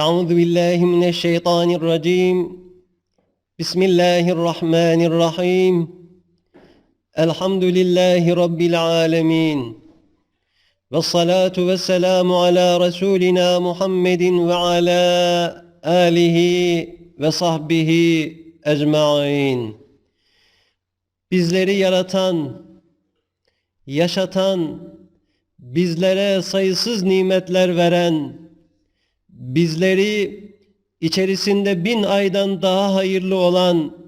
Euzu billahi mineşşeytanirracim. Bismillahirrahmanirrahim. Elhamdülillahi rabbil alamin. Ve salatu ve selamu ala Resulina Muhammedin ve ala alihi ve sahbihi ecmain. Bizleri yaratan, yaşatan, bizlere sayısız nimetler veren, bizleri içerisinde bin aydan daha hayırlı olan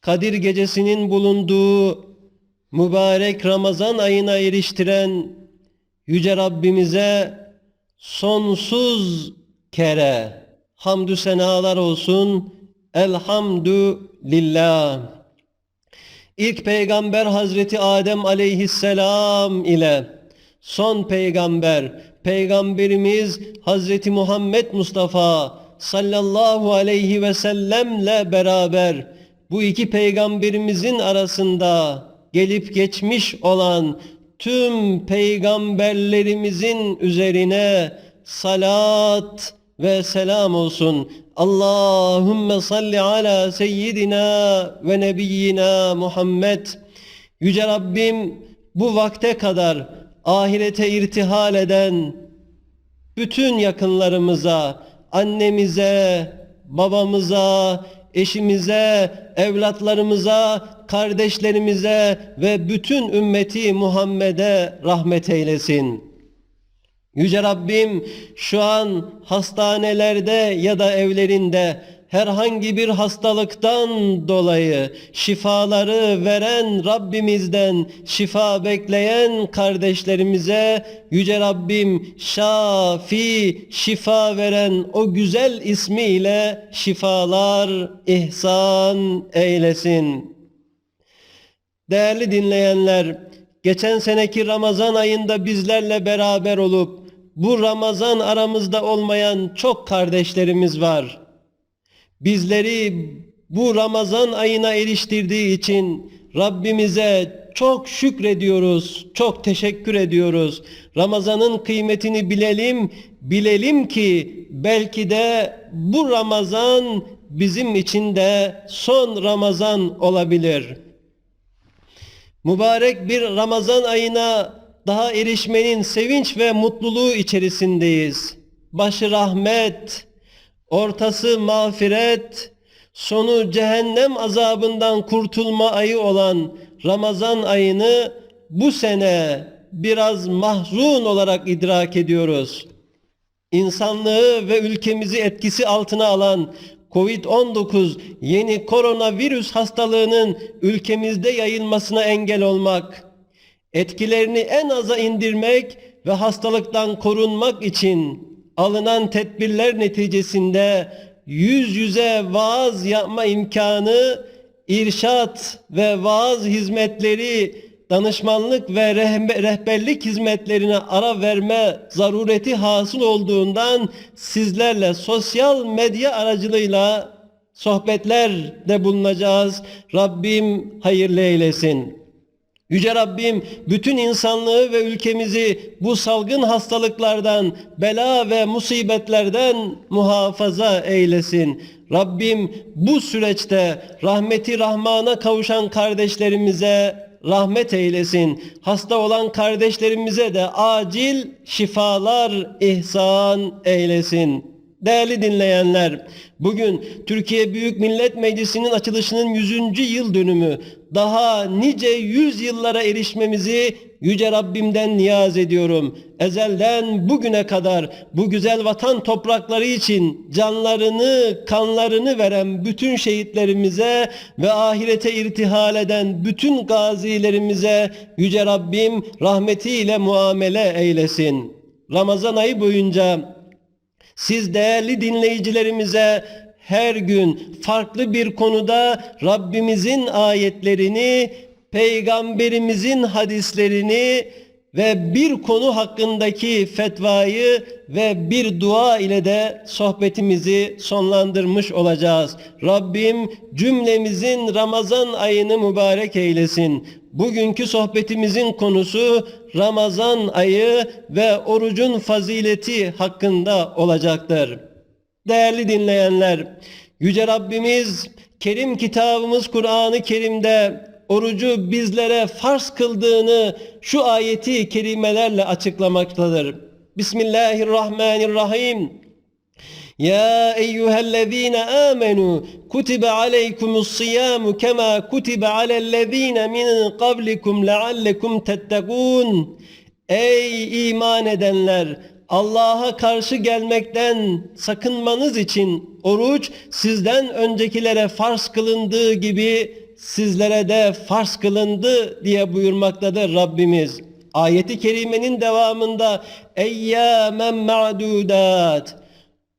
Kadir gecesinin bulunduğu mübarek Ramazan ayına eriştiren Yüce Rabbimize sonsuz kere hamdü senalar olsun. Elhamdülillah. İlk peygamber Hazreti Adem aleyhisselam ile son peygamber peygamberimiz Hazreti Muhammed Mustafa sallallahu aleyhi ve sellemle beraber bu iki peygamberimizin arasında gelip geçmiş olan tüm peygamberlerimizin üzerine salat ve selam olsun. Allahümme salli ala seyyidina ve nebiyyina Muhammed. Yüce Rabbim bu vakte kadar ahirete irtihal eden bütün yakınlarımıza, annemize, babamıza, eşimize, evlatlarımıza, kardeşlerimize ve bütün ümmeti Muhammed'e rahmet eylesin. Yüce Rabbim şu an hastanelerde ya da evlerinde herhangi bir hastalıktan dolayı şifaları veren Rabbimizden şifa bekleyen kardeşlerimize Yüce Rabbim şafi şifa veren o güzel ismiyle şifalar ihsan eylesin. Değerli dinleyenler, geçen seneki Ramazan ayında bizlerle beraber olup bu Ramazan aramızda olmayan çok kardeşlerimiz var. Bizleri bu Ramazan ayına eriştirdiği için Rabbimize çok şükrediyoruz, çok teşekkür ediyoruz. Ramazanın kıymetini bilelim, bilelim ki belki de bu Ramazan bizim için de son Ramazan olabilir. Mübarek bir Ramazan ayına daha erişmenin sevinç ve mutluluğu içerisindeyiz. Başı rahmet, ortası mağfiret, sonu cehennem azabından kurtulma ayı olan Ramazan ayını bu sene biraz mahzun olarak idrak ediyoruz. İnsanlığı ve ülkemizi etkisi altına alan Covid-19 yeni koronavirüs hastalığının ülkemizde yayılmasına engel olmak, etkilerini en aza indirmek ve hastalıktan korunmak için alınan tedbirler neticesinde yüz yüze vaaz yapma imkanı, irşat ve vaaz hizmetleri, danışmanlık ve rehberlik hizmetlerine ara verme zarureti hasıl olduğundan sizlerle sosyal medya aracılığıyla sohbetlerde bulunacağız. Rabbim hayırlı eylesin. Yüce Rabbim bütün insanlığı ve ülkemizi bu salgın hastalıklardan, bela ve musibetlerden muhafaza eylesin. Rabbim bu süreçte rahmeti rahmana kavuşan kardeşlerimize rahmet eylesin. Hasta olan kardeşlerimize de acil şifalar ihsan eylesin. Değerli dinleyenler, bugün Türkiye Büyük Millet Meclisi'nin açılışının 100. yıl dönümü. Daha nice yüz yıllara erişmemizi Yüce Rabbimden niyaz ediyorum. Ezelden bugüne kadar bu güzel vatan toprakları için canlarını, kanlarını veren bütün şehitlerimize ve ahirete irtihal eden bütün gazilerimize Yüce Rabbim rahmetiyle muamele eylesin. Ramazan ayı boyunca siz değerli dinleyicilerimize her gün farklı bir konuda Rabbimizin ayetlerini, peygamberimizin hadislerini ve bir konu hakkındaki fetvayı ve bir dua ile de sohbetimizi sonlandırmış olacağız. Rabbim cümlemizin Ramazan ayını mübarek eylesin. Bugünkü sohbetimizin konusu Ramazan ayı ve orucun fazileti hakkında olacaktır. Değerli dinleyenler, Yüce Rabbimiz Kerim kitabımız Kur'an-ı Kerim'de orucu bizlere farz kıldığını şu ayeti kelimelerle açıklamaktadır. Bismillahirrahmanirrahim. Ya eyyühellezine amenu kutibe aleykumus siyamu kema kutibe alellezine min kablikum leallekum tettegûn. Ey iman edenler! Allah'a karşı gelmekten sakınmanız için oruç sizden öncekilere farz kılındığı gibi sizlere de farz kılındı diye buyurmaktadır Rabbimiz. Ayeti kerimenin devamında eyyâmen ma'dudat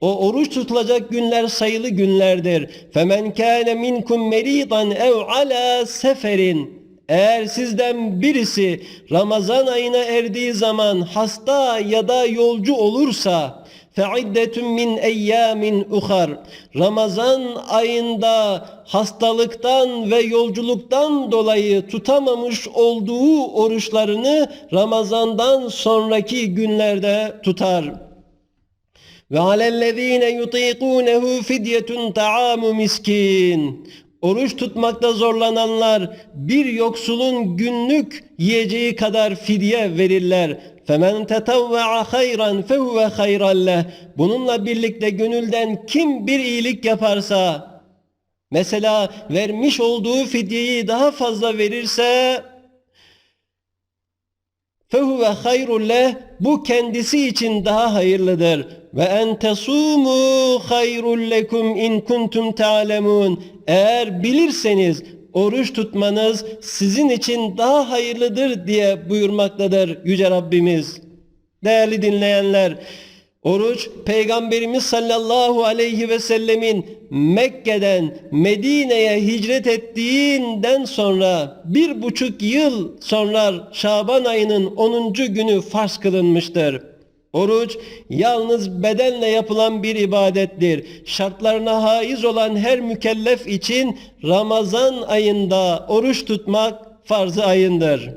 o oruç tutulacak günler sayılı günlerdir. Femen kâne minkum meridan ev ala seferin. Eğer sizden birisi Ramazan ayına erdiği zaman hasta ya da yolcu olursa fe'iddetun min eyyamin uhar. Ramazan ayında hastalıktan ve yolculuktan dolayı tutamamış olduğu oruçlarını Ramazandan sonraki günlerde tutar. Ve alellezine yutiqunehu fidyetun taamu miskin. Oruç tutmakta zorlananlar bir yoksulun günlük yiyeceği kadar fidye verirler. Femen tetavva'a hayran fehuve hayran leh. Bununla birlikte gönülden kim bir iyilik yaparsa mesela vermiş olduğu fidyeyi daha fazla verirse fehuve hayrun leh bu kendisi için daha hayırlıdır. Ve en tesumu hayrun lekum in kuntum ta'lemun. Eğer bilirseniz oruç tutmanız sizin için daha hayırlıdır diye buyurmaktadır Yüce Rabbimiz. Değerli dinleyenler, Oruç Peygamberimiz sallallahu aleyhi ve sellemin Mekke'den Medine'ye hicret ettiğinden sonra bir buçuk yıl sonra Şaban ayının 10. günü farz kılınmıştır. Oruç yalnız bedenle yapılan bir ibadettir. Şartlarına haiz olan her mükellef için Ramazan ayında oruç tutmak farz-ı ayındır.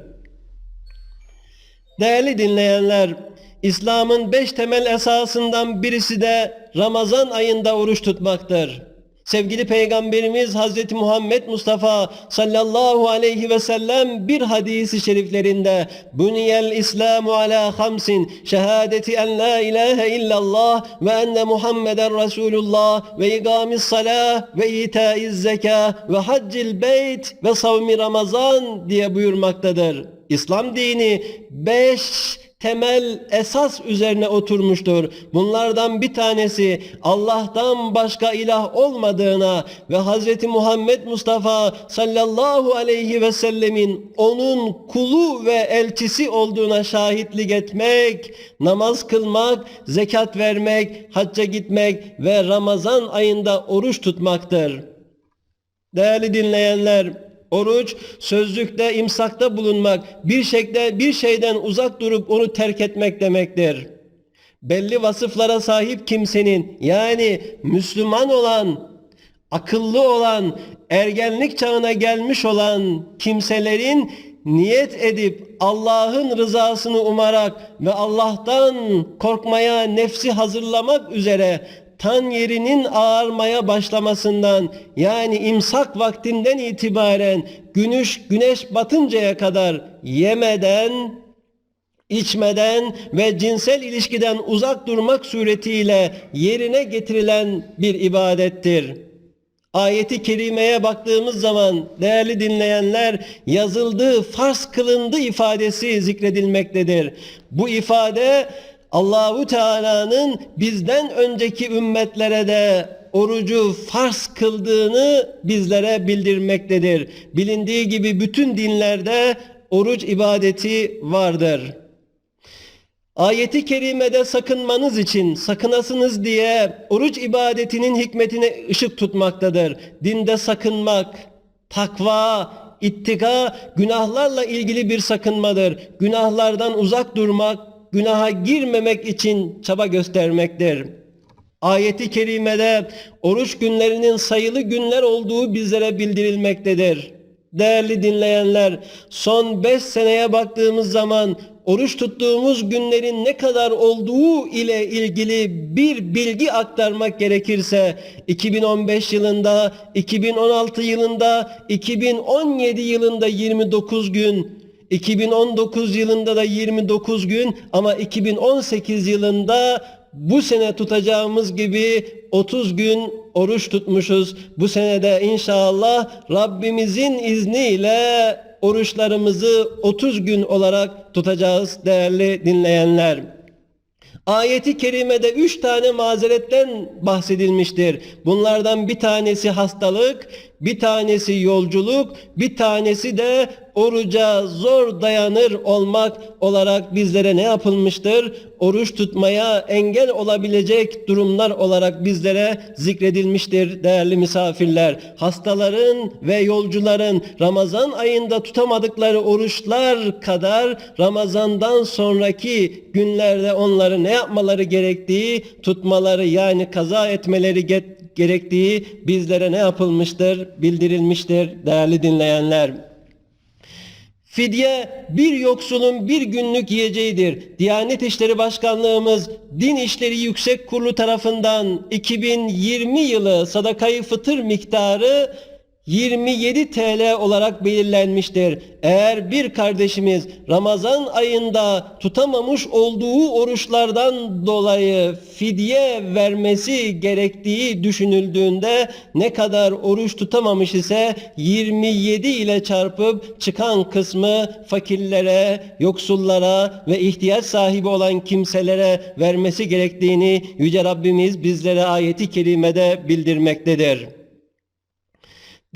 Değerli dinleyenler, İslam'ın beş temel esasından birisi de Ramazan ayında oruç tutmaktır. Sevgili Peygamberimiz Hazreti Muhammed Mustafa sallallahu aleyhi ve sellem bir hadisi şeriflerinde Buniyel İslamu ala hamsin şehadeti en la ilahe illallah ve enne Muhammeden Resulullah ve igamis salah ve itaiz zeka ve haccil beyt ve savmi Ramazan diye buyurmaktadır. İslam dini beş temel esas üzerine oturmuştur. Bunlardan bir tanesi Allah'tan başka ilah olmadığına ve Hz. Muhammed Mustafa sallallahu aleyhi ve sellemin onun kulu ve elçisi olduğuna şahitlik etmek, namaz kılmak, zekat vermek, hacca gitmek ve Ramazan ayında oruç tutmaktır. Değerli dinleyenler, Oruç sözlükte imsakta bulunmak, bir şekilde bir şeyden uzak durup onu terk etmek demektir. Belli vasıflara sahip kimsenin yani Müslüman olan, akıllı olan, ergenlik çağına gelmiş olan kimselerin niyet edip Allah'ın rızasını umarak ve Allah'tan korkmaya nefsi hazırlamak üzere tan yerinin ağarmaya başlamasından yani imsak vaktinden itibaren güneş güneş batıncaya kadar yemeden içmeden ve cinsel ilişkiden uzak durmak suretiyle yerine getirilen bir ibadettir. Ayeti kerimeye baktığımız zaman değerli dinleyenler yazıldığı farz kılındı ifadesi zikredilmektedir. Bu ifade Allahu Teala'nın bizden önceki ümmetlere de orucu farz kıldığını bizlere bildirmektedir. Bilindiği gibi bütün dinlerde oruç ibadeti vardır. Ayeti kerimede sakınmanız için sakınasınız diye oruç ibadetinin hikmetine ışık tutmaktadır. Dinde sakınmak, takva, ittika günahlarla ilgili bir sakınmadır. Günahlardan uzak durmak, günaha girmemek için çaba göstermektir. Ayeti kerimede oruç günlerinin sayılı günler olduğu bizlere bildirilmektedir. Değerli dinleyenler, son beş seneye baktığımız zaman oruç tuttuğumuz günlerin ne kadar olduğu ile ilgili bir bilgi aktarmak gerekirse 2015 yılında, 2016 yılında, 2017 yılında 29 gün, 2019 yılında da 29 gün ama 2018 yılında bu sene tutacağımız gibi 30 gün oruç tutmuşuz. Bu senede inşallah Rabbimizin izniyle oruçlarımızı 30 gün olarak tutacağız değerli dinleyenler. Ayeti kerimede üç tane mazeretten bahsedilmiştir. Bunlardan bir tanesi hastalık, bir tanesi yolculuk, bir tanesi de oruca zor dayanır olmak olarak bizlere ne yapılmıştır? Oruç tutmaya engel olabilecek durumlar olarak bizlere zikredilmiştir değerli misafirler. Hastaların ve yolcuların Ramazan ayında tutamadıkları oruçlar kadar Ramazandan sonraki günlerde onları ne yapmaları gerektiği, tutmaları yani kaza etmeleri gerektiği bizlere ne yapılmıştır? Bildirilmiştir değerli dinleyenler. Fidye bir yoksulun bir günlük yiyeceğidir. Diyanet İşleri Başkanlığımız Din İşleri Yüksek Kurulu tarafından 2020 yılı sadakayı fıtır miktarı 27 TL olarak belirlenmiştir. Eğer bir kardeşimiz Ramazan ayında tutamamış olduğu oruçlardan dolayı fidye vermesi gerektiği düşünüldüğünde ne kadar oruç tutamamış ise 27 ile çarpıp çıkan kısmı fakirlere, yoksullara ve ihtiyaç sahibi olan kimselere vermesi gerektiğini Yüce Rabbimiz bizlere ayeti kerimede bildirmektedir.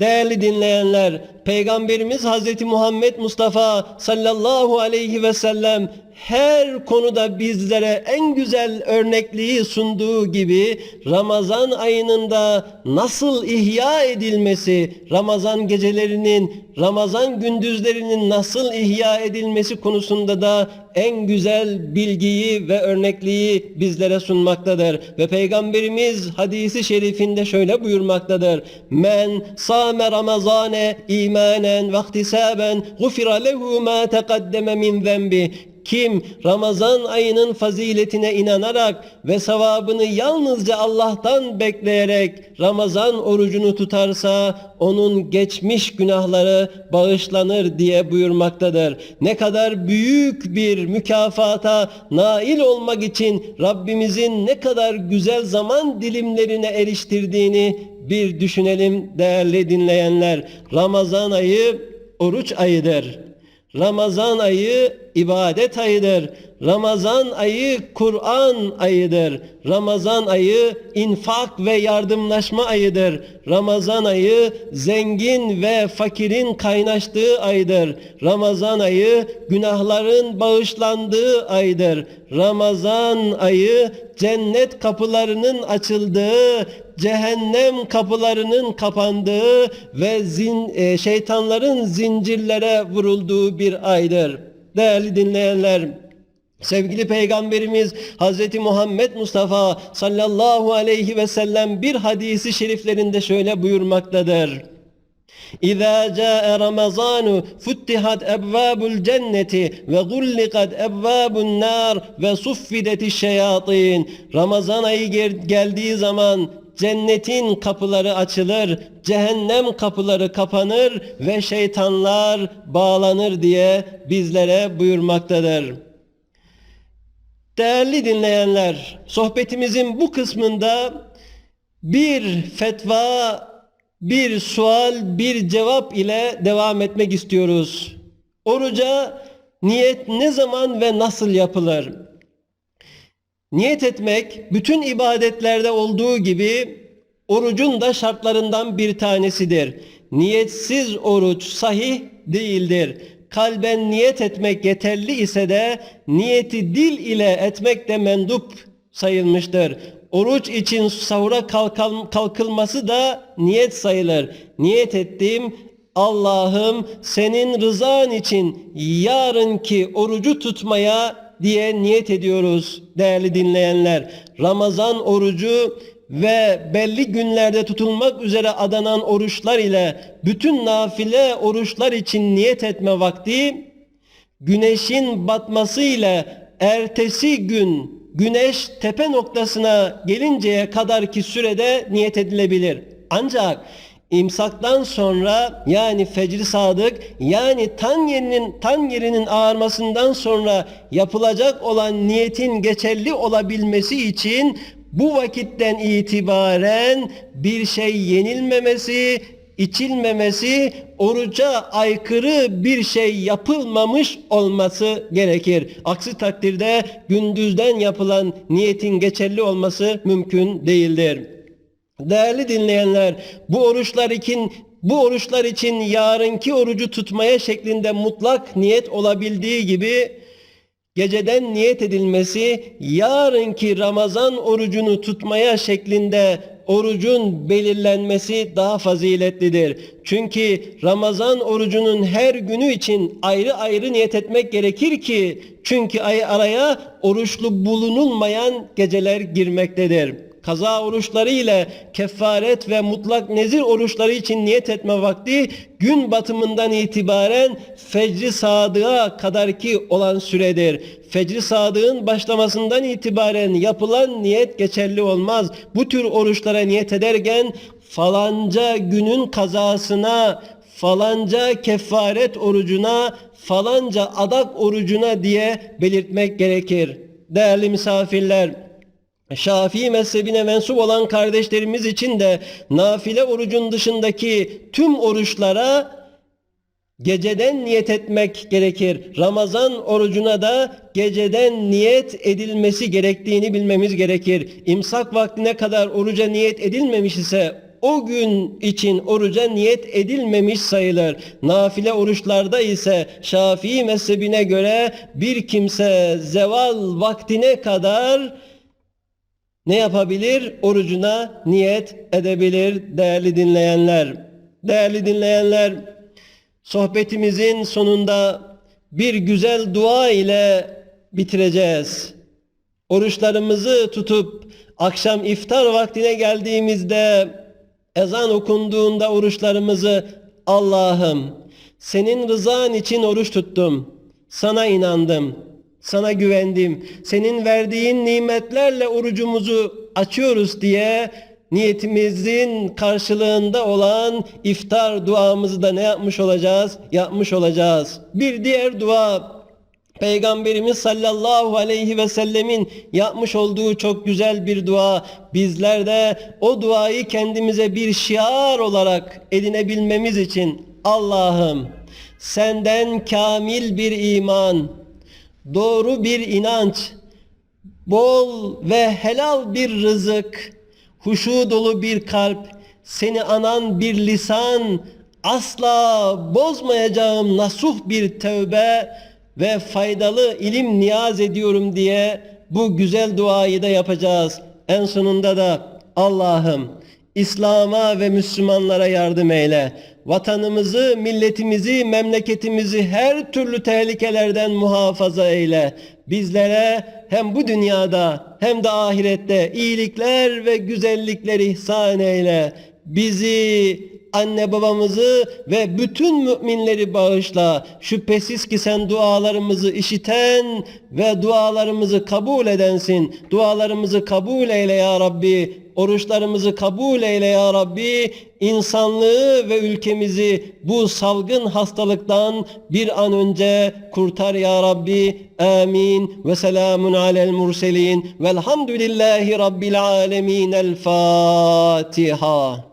Değerli dinleyenler, Peygamberimiz Hazreti Muhammed Mustafa sallallahu aleyhi ve sellem her konuda bizlere en güzel örnekliği sunduğu gibi Ramazan ayının da nasıl ihya edilmesi, Ramazan gecelerinin, Ramazan gündüzlerinin nasıl ihya edilmesi konusunda da en güzel bilgiyi ve örnekliği bizlere sunmaktadır. Ve Peygamberimiz hadisi şerifinde şöyle buyurmaktadır. Men sâme ramazane imanen ve ihtisaben gufira lehu ma teqaddeme min zenbi. Kim Ramazan ayının faziletine inanarak ve sevabını yalnızca Allah'tan bekleyerek Ramazan orucunu tutarsa onun geçmiş günahları bağışlanır diye buyurmaktadır. Ne kadar büyük bir mükafata nail olmak için Rabbimizin ne kadar güzel zaman dilimlerine eriştirdiğini bir düşünelim değerli dinleyenler. Ramazan ayı oruç ayıdır. Ramazan ayı ibadet ayıdır. Ramazan ayı Kur'an ayıdır. Ramazan ayı infak ve yardımlaşma ayıdır. Ramazan ayı zengin ve fakirin kaynaştığı aydır. Ramazan ayı günahların bağışlandığı aydır. Ramazan ayı cennet kapılarının açıldığı, cehennem kapılarının kapandığı ve zin, e, şeytanların zincirlere vurulduğu bir aydır. Değerli dinleyenler, Sevgili Peygamberimiz Hazreti Muhammed Mustafa sallallahu aleyhi ve sellem bir hadisi şeriflerinde şöyle buyurmaktadır. İza caa Ramazanu futtihat ebvabul cenneti ve gullikat ebvabun nar ve suffidet şeyatin. Ramazan ayı geldiği zaman cennetin kapıları açılır, cehennem kapıları kapanır ve şeytanlar bağlanır diye bizlere buyurmaktadır. Değerli dinleyenler, sohbetimizin bu kısmında bir fetva, bir sual, bir cevap ile devam etmek istiyoruz. Oruca niyet ne zaman ve nasıl yapılır? Niyet etmek bütün ibadetlerde olduğu gibi orucun da şartlarından bir tanesidir. Niyetsiz oruç sahih değildir kalben niyet etmek yeterli ise de niyeti dil ile etmek de mendup sayılmıştır. Oruç için sahura kalkılması da niyet sayılır. Niyet ettim Allah'ım senin rızan için yarınki orucu tutmaya diye niyet ediyoruz değerli dinleyenler. Ramazan orucu ve belli günlerde tutulmak üzere adanan oruçlar ile bütün nafile oruçlar için niyet etme vakti güneşin batması ile ertesi gün güneş tepe noktasına gelinceye kadar ki sürede niyet edilebilir. Ancak imsaktan sonra yani fecri sadık yani tan yerinin tan yerinin ağarmasından sonra yapılacak olan niyetin geçerli olabilmesi için bu vakitten itibaren bir şey yenilmemesi, içilmemesi, oruca aykırı bir şey yapılmamış olması gerekir. Aksi takdirde gündüzden yapılan niyetin geçerli olması mümkün değildir. Değerli dinleyenler, bu oruçlar için bu oruçlar için yarınki orucu tutmaya şeklinde mutlak niyet olabildiği gibi geceden niyet edilmesi yarınki Ramazan orucunu tutmaya şeklinde orucun belirlenmesi daha faziletlidir. Çünkü Ramazan orucunun her günü için ayrı ayrı niyet etmek gerekir ki çünkü ay araya oruçlu bulunulmayan geceler girmektedir kaza oruçları ile kefaret ve mutlak nezir oruçları için niyet etme vakti gün batımından itibaren fecri sadığa kadarki olan süredir. Fecri sadığın başlamasından itibaren yapılan niyet geçerli olmaz. Bu tür oruçlara niyet ederken falanca günün kazasına, falanca kefaret orucuna, falanca adak orucuna diye belirtmek gerekir. Değerli misafirler, Şafii mezhebine mensup olan kardeşlerimiz için de nafile orucun dışındaki tüm oruçlara geceden niyet etmek gerekir. Ramazan orucuna da geceden niyet edilmesi gerektiğini bilmemiz gerekir. İmsak vaktine kadar oruca niyet edilmemiş ise o gün için oruca niyet edilmemiş sayılır. Nafile oruçlarda ise Şafii mezhebine göre bir kimse zeval vaktine kadar ne yapabilir? Orucuna niyet edebilir değerli dinleyenler. Değerli dinleyenler, sohbetimizin sonunda bir güzel dua ile bitireceğiz. Oruçlarımızı tutup akşam iftar vaktine geldiğimizde ezan okunduğunda oruçlarımızı Allah'ım senin rızan için oruç tuttum. Sana inandım. Sana güvendim. Senin verdiğin nimetlerle orucumuzu açıyoruz diye niyetimizin karşılığında olan iftar duamızı da ne yapmış olacağız? Yapmış olacağız. Bir diğer dua Peygamberimiz sallallahu aleyhi ve sellemin yapmış olduğu çok güzel bir dua. Bizler de o duayı kendimize bir şiar olarak edinebilmemiz için Allah'ım senden kamil bir iman, doğru bir inanç, bol ve helal bir rızık, huşu dolu bir kalp, seni anan bir lisan, asla bozmayacağım nasuh bir tövbe ve faydalı ilim niyaz ediyorum diye bu güzel duayı da yapacağız. En sonunda da Allah'ım İslam'a ve Müslümanlara yardım eyle. Vatanımızı, milletimizi, memleketimizi her türlü tehlikelerden muhafaza eyle. Bizlere hem bu dünyada hem de ahirette iyilikler ve güzellikler ihsan eyle. Bizi, anne babamızı ve bütün müminleri bağışla. Şüphesiz ki sen dualarımızı işiten ve dualarımızı kabul edensin. Dualarımızı kabul eyle ya Rabbi. Oruçlarımızı kabul eyle ya Rabbi. İnsanlığı ve ülkemizi bu salgın hastalıktan bir an önce kurtar ya Rabbi. Amin. Ve selamun alel murselin. Velhamdülillahi Rabbil alemin. El Fatiha.